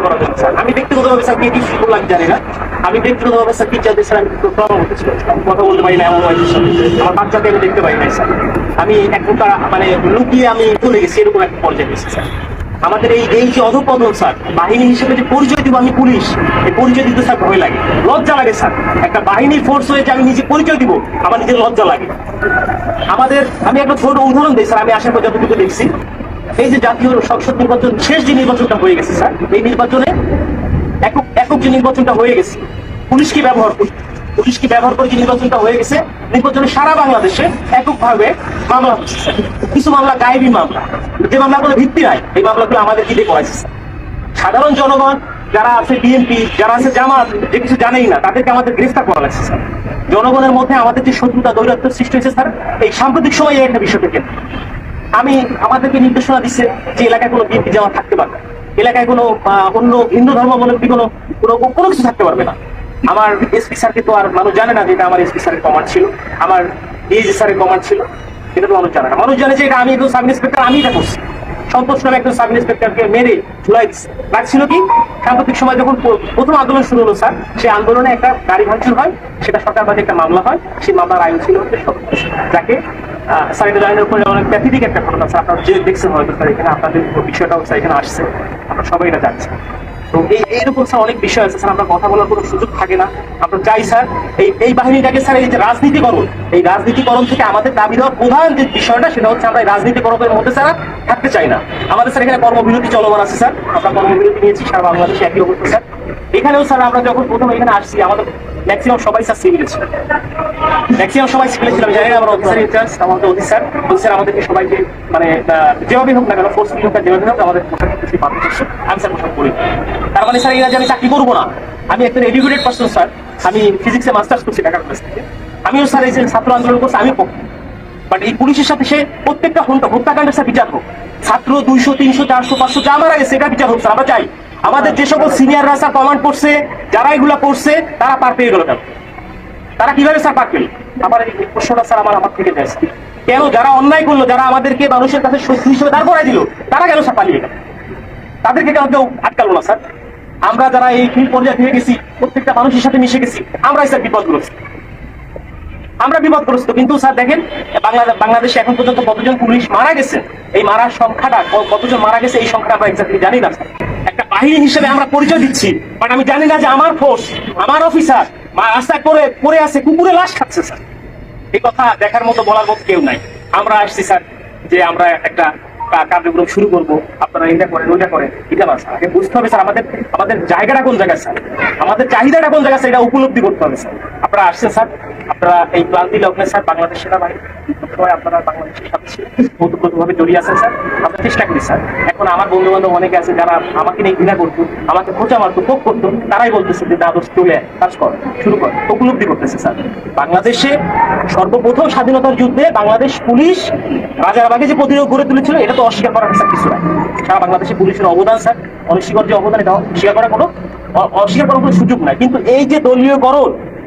করা। আমি ব্যক্তিগতভাবে, স্যার জানি না। আমি ব্যক্তিগতভাবে, স্যার টিচারদের স্যার আমি কথা বলতে পারি না, এমন স্যার, আমার বাচ্চাকে আমি দেখতে না স্যার। আমি এক প্রকার মানে লুকিয়ে আমি চলে গেছি, এরকম একটা পর্যায়ে গেছি, স্যার। আমাদের এই এই যে অধপতন, স্যার, বাহিনী হিসেবে যে পরিচয় দিব আমি পুলিশ, এই পরিচয় দিতে, স্যার, ভয় লাগে। লজ্জা লাগে, স্যার। একটা বাহিনীর ফোর্স হয়ে যে আমি নিজে পরিচয় দিব, আমার নিজের লজ্জা লাগে। আমাদের, আমি একটা ছোট উদাহরণ দিই, স্যার, আমি আসার পর যতটুকু দেখছি। এই যে জাতীয় সংসদ নির্বাচন, শেষ যে নির্বাচনটা হয়ে গেছে, স্যার, এই নির্বাচনে একক একক যে নির্বাচনটা হয়ে গেছে পুলিশকে ব্যবহার করি? পুলিশকে ব্যবহার করে যে নির্বাচনটা হয়ে গেছে? নির্বাচনে সারা বাংলাদেশে এককভাবে মামলা কিছু মামলা গায়েবী মামলা। যে মামলাগুলো ভিত্তি নাই, এই মামলাগুলো আমাদের দিকে করেছে। সাধারণ জনগণ যারা আছে বিএনপি যারা আছে জামাত, যে কিছু জানেই না, তাদেরকে আমাদের গ্রেফতার করা লাগছে, স্যার। জনগণের মধ্যে আমাদের যে শত্রুতা দৈরাত্ম সৃষ্টি হয়েছে, স্যার, এই সাম্প্রতিক সময়ে একটা বিষয় থেকে আমি আমাদেরকে নির্দেশনা দিচ্ছে যে এলাকায় কোনো বিএনপি জামাত থাকতে পারবে এলাকায় কোনো অন্য হিন্দু ধর্মাবলম্বী কোনো কোনো কিছু থাকতে পারবে না। আমার এসপি স্যারকে তো আর মানুষ জানে না যে এটা আমার এসপি স্যারের কমান্ড ছিল। আমার ডিএজি স্যারের কমান্ড ছিল। এটা তো মানুষ জানে না। মানুষ জানে যে এটা আমি একজন সাব ইন্সপেক্টর, আমি এটা করছি। সন্তোষ নামে একজন সাব ইন্সপেক্টরকে মেরে ঝুলাই দিচ্ছে লাগছিল কি? সাম্প্রতিক সময় যখন প্রথম আন্দোলন শুরু হলো স্যার, সেই আন্দোলনে একটা গাড়ি ভাঙচুর হয়। সেটা সরকারবাদী একটা মামলা হয়। সেই মামলার আয়ু ছিল হচ্ছে সত্তর। যাকে স্যার লাইনের উপরে অনেক প্যাথিটিক একটা ঘটনা আছে। আপনারা যে দেখছেন হয়তো এখানে, আপনাদের বিষয়টাও স্যার এখানে আসছে। আমরা সবাই এটা জানছি। তো এই এইরকম স্যার অনেক বিষয় আছে স্যার আমরা কথা বলার কোনো সুযোগ থাকে না। আমরা চাই স্যার এই এই বাহিনীটাকে স্যার এই যে রাজনীতিকরণ এই রাজনীতিকরণ থেকে আমাদের দাবি দেওয়ার প্রধান যে বিষয়টা সেটা হচ্ছে আমরা এই রাজনীতিকরণের মধ্যে স্যার থাকতে চাই না। আমাদের স্যার এখানে কর্মবিরতি চলমান আছে স্যার। আমরা কর্মবিরতি নিয়েছি সারা বাংলাদেশে একই অবস্থা স্যার। এখানেও স্যার আমরা যখন প্রথম এখানে আসছি আমাদের ম্যাক্সিমাম সবাই স্যার সিভিলে ছিল ম্যাক্সিমাম সবাই সিভিলে ছিলাম জানি না আমার অফিসার ইনচার্জ আমাদের অফিসার অফিসার আমাদেরকে সবাইকে মানে আহ, যেভাবে হোক না কেন ফোর্স হোক যেভাবে হোক আমাদের তার মানে স্যার আমি চাকরি করব না। আমি একটা এডুকেটেড পার্সন স্যার আমি ফিজিক্সে মাস্টার্স করছি আমিও স্যার এই ছাত্র আন্দোলন করছি আমি বাট এই পুলিশের সাথে সে প্রত্যেকটা হত্যা- হত্যাকাণ্ডের বিচার হোক। ছাত্র দুইশো, তিনশো, চারশো, পাঁচশো, যা মারা গেছে এটা বিচার হোক স্যার আমরা চাই। আমাদের যে সকল সিনিয়ররা স্যার কমান্ড করছে, যারা এগুলা করছে, তারা পার পেয়ে গেল কেন? তারা কীভাবে স্যার পার পেল? আমার এই প্রশ্নটা স্যার আমার আমার থেকে স্যার। কেন? যারা অন্যায় করল, যারা আমাদেরকে মানুষের কাছে শত্রু হিসেবে দাঁড় করাই দিল, তারা কেন স্যার পালিয়ে গেল? তাদেরকে কেউ আটকালো না, স্যার? আমরা যারা এই ফিল্ড পর্যায়ে থেকে গেছি, প্রত্যেকটা মানুষের সাথে মিশে গেছি, আমরাই, স্যার, বিপদগ্রস্ত। আমরা বিপদগ্রস্ত, কিন্তু, স্যার, দেখেন বাংলাদেশ বাংলাদেশে এখন পর্যন্ত কতজন পুলিশ মারা গেছে? এই মারার সংখ্যাটা কতজন মারা গেছে, এই সংখ্যাটা আমরা এক্স্যাক্টলি জানি না একটা বাহিনী হিসেবে আমরা পরিচয় দিচ্ছি বাট আমি জানি না যে আমার ফোর্স আমার অফিসার রাস্তায় করে, পড়ে আছে, কুকুরে লাশ খাচ্ছে, স্যার। এই কথা দেখার মতো বলার মতো কেউ নাই। আমরা আসছি, স্যার, যে আমরা একটা কার্যক্রম শুরু করব। আপনারা এটা করেন, ওইটা করেন। এটা স্যার আগে বুঝতে হবে স্যার, আমাদের আমাদের জায়গাটা কোন জায়গায় স্যার? আমাদের চাহিদাটা কোন জায়গায় স্যার? এটা উপলব্ধি করতে হবে স্যার। আপনারা আসছেন স্যার আপনারা এই স্যার বাংলাদেশ সেনাবাহিনী আপনারা বাংলাদেশের সাথে জড়িয়ে আছেন স্যার। আমরা চেষ্টা করি স্যার। এখন আমার বন্ধু বান্ধব অনেকে আছে যারা আমাকে নিয়ে ঘৃণা করতো, আমাকে মারতো করতো, তারাই বলতেছে যে কাজ কর, শুরু কর। উপলব্ধি করতেছে স্যার। বাংলাদেশে সর্বপ্রথম স্বাধীনতার যুদ্ধে বাংলাদেশ পুলিশ রাজার রাজারবাগে যে প্রতিরোধ গড়ে তুলেছিল, এটা তো অস্বীকার করার স্যার কিছু নাই। সারা বাংলাদেশে পুলিশের অবদান স্যার অনস্বীকার যে অবদান এটা অস্বীকার করার কোনো অস্বীকার করার কোনো সুযোগ নাই। কিন্তু এই যে দলীয়করণ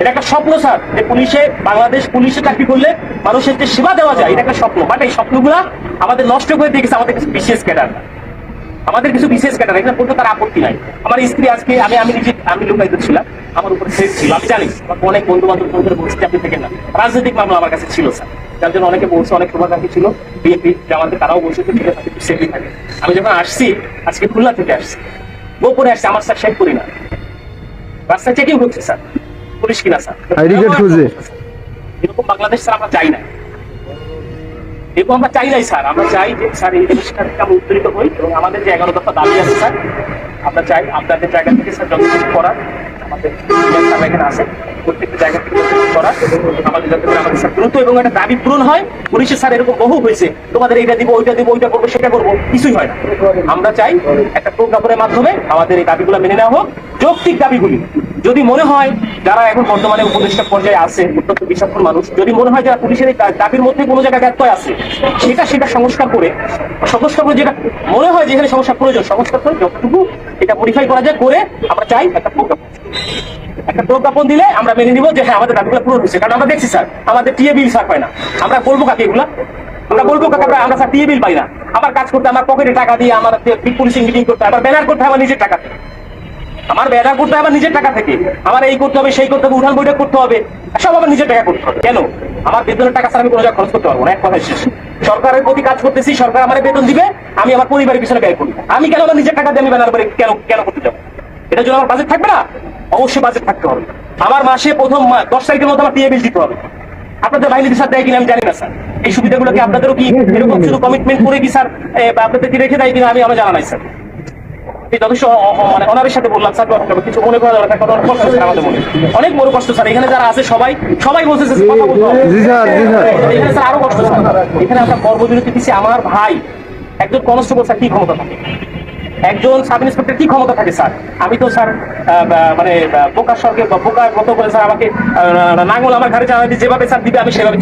এটা একটা স্বপ্ন, স্যার, যে পুলিশে, বাংলাদেশ পুলিশে চাকরি করলে মানুষের যে সেবা দেওয়া যায়, এটা একটা স্বপ্ন। বাট এই স্বপ্নগুলা আমাদের নষ্ট করে দিয়ে গেছে আমাদের কিছু বিশেষ ক্যাডার। আমাদের কিছু বিশেষ ক্যাটার এখানে বলতে তার আপত্তি নাই। আমার স্ত্রী আজকে, আমি আমি নিজে, আমি লোকায়িত ছিলাম, আমার উপরে সেফ ছিল। আমি জানি অনেক বন্ধু বান্ধব করে বলছি, আপনি থেকে না। রাজনৈতিক মামলা আমার কাছে ছিল, স্যার। যার জন্য অনেকে বলছে, অনেক শুভাকাঙ্ক্ষী ছিল বিএনপি জামাতে তারাও বলছে যে ঠিক আছে সেফই থাকে আমি যখন আসছি, আজকে খুলনা থেকে আসছি, গোপনে আসছি, আমার স্যার শেখ করি না। রাস্তায় চেকিং হচ্ছে, স্যার। পুলিশ কিনা স্যার? আইডি কার্ড খুঁজে। এরকম বাংলাদেশ স্যার আমরা চাই না। এবং আমরা চাই নাই স্যার। আমরা চাই যে স্যার এই জিনিসটা থেকে আমরা উত্তরিত হই এবং আমাদের যে এগারো দফা দাবি আছে স্যার আমরা চাই আপনাদের জায়গা থেকে স্যার যথেষ্ট করার। দাবি পূরণ হয় পুলিশের স্যার এরকম আমরা চাই একটা মাধ্যমে আমাদের এই মেনে নেওয়া হোক। যৌক্তিক যদি মনে হয় যারা এখন বর্তমানে উপদেষ্টা পর্যায়ে আছে, অত্যন্ত বিচক্ষণ মানুষ, যদি মনে হয় যারা পুলিশের দাবির মধ্যে কোনো জায়গায় ব্যত্যয় আছে, সেটা সেটা সংস্কার করে সংস্কার করে যেটা মনে হয় যেখানে সংস্কার প্রয়োজন, সংস্কার করে যতটুকু এটা মডিফাই করা যায়, করে আমরা চাই একটা প্রজ্ঞাপন। একটা প্রজ্ঞাপন দিলে আমরা মেনে নিব যে হ্যাঁ আমাদের দাবিগুলো হচ্ছে কারণ আমরা দেখছি, স্যার, আমাদের টিএ বিল স্যার পায় না। আমরা বলব কাকে এগুলা? আমরা বলব কাকে, আমরা স্যার টিএ বিল পাই না। আমার কাজ করতে, আমার পকেটে টাকা দিয়ে আমার পুলিশিং মিটিং করতে আমার ব্যানার করতে আমার নিজের টাকা আমার ব্যানার করতে নিজের টাকা থেকে। আমার এই করতে হবে, সেই করতে হবে, উঠান বৈঠক করতে হবে, সব আমার নিজের টাকা করতে হবে। কেন? আমার বেতনের টাকা স্যার আমি কোনো জায়গায় খরচ করতে পারব না, এক কথা শেষ। সরকারের প্রতি কাজ করতেছি, সরকার আমার বেতন দিবে, আমি আমার পরিবারের পিছনে ব্যয় করব আমি কেন আমার নিজের টাকা দিয়ে আমি ব্যানার করে কেন কেন করতে যাব? এটা জন্য আমার বাজেট থাকবে না? অবশ্যই বাজেট থাকতে হবে। আমার মাসে প্রথম দশ তারিখের মধ্যে আমার বিল দিতে হবে। আপনাদের বাহিনী স্যার দেয় কিনা আমি জানি না স্যার। এই সুবিধাগুলো কি আপনাদেরও কি এরকম শুধু কমিটমেন্ট করে কি স্যার এ, বা আপনাদেরকে রেখে দেয় কিনা আমি আমার জানা নাই স্যার। এই যথেষ্ট অ- অ- মানে অনারের সাথে বললাম স্যার তবে কিছু মনে করা দরকার অনেক কষ্ট স্যার আমাদের মনে। অনেক বড় কষ্ট স্যার। এখানে যারা আছে সবাই সবাই বলছে কথা বলতে হবে। জি স্যার জি স্যার। এখানে স্যার আরও কষ্ট স্যার। এখানে আমরা কর্মবিরতি দিচ্ছি। আমার ভাই একজন কনস্টেবল স্যার কি ক্ষমতা থাকে? একজন সাব ইন্সপেক্টর কি ক্ষমতা থাকে স্যার? আমি তো স্যার মানে বোকার সরকে বা বোকার মতো করে স্যার আমাকে আহ, নাঙ্গল আমার ঘরে যেভাবে স্যার দিবে আমি সেভাবে